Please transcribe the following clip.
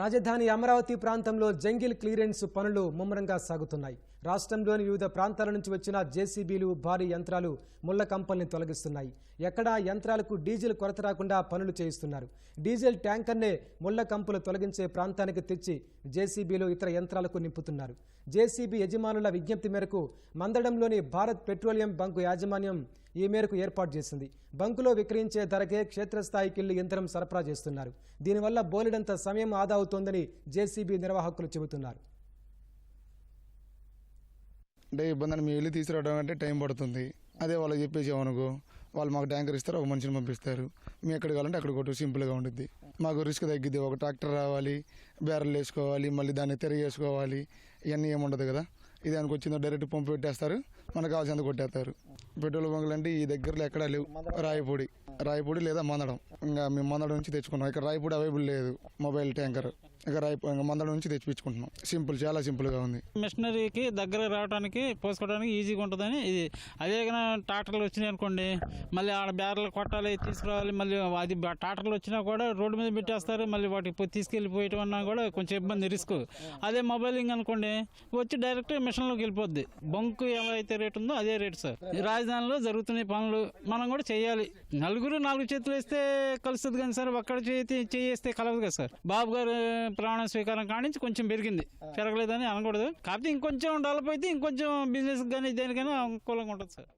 రాజధాని అమరావతి ప్రాంతంలో jungle clearance పనులు ముమ్మరంగా సాగుతున్నాయి. రాష్ట్రంలోని వివిధ ప్రాంతాల నుంచి వచ్చిన జేసీబీలు భారీ యంత్రాలు ముళ్ళ కంపల్ని తొలగిస్తున్నాయి. ఎక్కడా యంత్రాలకు డీజిల్ కొరత రాకుండా పనులు చేయిస్తున్నారు. డీజిల్ ట్యాంకర్నే ముళ్ళ కంపులు తొలగించే ప్రాంతానికి తెచ్చి జేసీబీలు ఇతర యంత్రాలకు నింపుతున్నారు. జేసీబీ యజమానుల విజ్ఞప్తి మేరకు మందడంలోని భారత్ పెట్రోలియం బంకు యాజమాన్యం ఈ మేరకు ఏర్పాటు చేసింది. బంకులో విక్రయించే ధరకే క్షేత్రస్థాయికెళ్ళి యంత్రం సరఫరా చేస్తున్నారు. దీనివల్ల బోలెడంత సమయం ఆదా అవుతోందని జేసీబీ నిర్వాహకులు చెబుతున్నారు. అంటే ఇబ్బందిని మీ వెళ్ళి తీసుకురావడం అంటే టైం పడుతుంది. అదే వాళ్ళకి చెప్పేసామనుకో వాళ్ళు మాకు ట్యాంకర్ ఇస్తారు ఒక మనిషిని పంపిస్తారు. మేము ఎక్కడికి కావాలంటే అక్కడ కొట్టు సింపుల్గా ఉంటుంది మాకు రిస్క్ తగ్గిద్ది. ఒక ట్రాక్టర్ రావాలి బ్యారెల్ వేసుకోవాలి మళ్ళీ దాన్ని తిరిగేసుకోవాలి ఇవన్నీ ఏముండదు కదా. ఇది దానికి వచ్చిందో డైరెక్ట్ పంపు పెట్టేస్తారు. మనకు కావాల్సినంత కొట్టేస్తారు. పెట్రోల్ బంకులు అంటే ఈ దగ్గరలో ఎక్కడా లేవు. రాయపూడి. రాయపూడి లేదా మందడం. ఇంకా మేము మందడం నుంచి తెచ్చుకున్నాం. ఇక్కడ రాయపూడి అవైలబుల్ లేదు. Mobile tanker. ఇక రైపు మందడ నుంచి తెచ్చిపించుకుంటున్నాం. సింపుల్ చాలా సింపుల్గా ఉంది. మిషనరీకి దగ్గర రావడానికి పోసుకోవడానికి ఈజీగా ఉంటుందని ఇది. అదే ట్రాక్టర్లు వచ్చినాయి అనుకోండి మళ్ళీ ఆడ బ్యారెలు కొట్టాలి తీసుకురావాలి మళ్ళీ అది ట్రాక్టర్లు వచ్చినా కూడా రోడ్డు మీద పెట్టేస్తారు మళ్ళీ వాటికి పో- తీసుకెళ్ళిపోయటం అన్నా కూడా కొంచెం ఇబ్బంది రిస్క్. అదే మొబైలింగ్ అనుకోండి వచ్చి డైరెక్ట్ మిషన్లోకి వెళ్ళిపోద్ది. బంకు ఏమైతే రేట్ ఉందో అదే రేట్ సార్. ఈ రాజధానిలో జరుగుతున్నాయి పనులు మనం కూడా చేయాలి. నలుగురు నాలుగు చేతులు వేస్తే కలుస్తుంది కానీ సార్ ఒక్కడ చేతి చేస్తే కలవదు కదా సార్. బాబు గారు ప్రమాణ స్వీకారం కానించి కొంచెం పెరిగింది. పెరగలేదని అనకూడదు. కాకపోతే ఇంకొంచెం డెవలప్ అయితే ఇంకొంచెం బిజినెస్ కానీ దేనికైనా అనుకూలంగా ఉంటుంది సార్.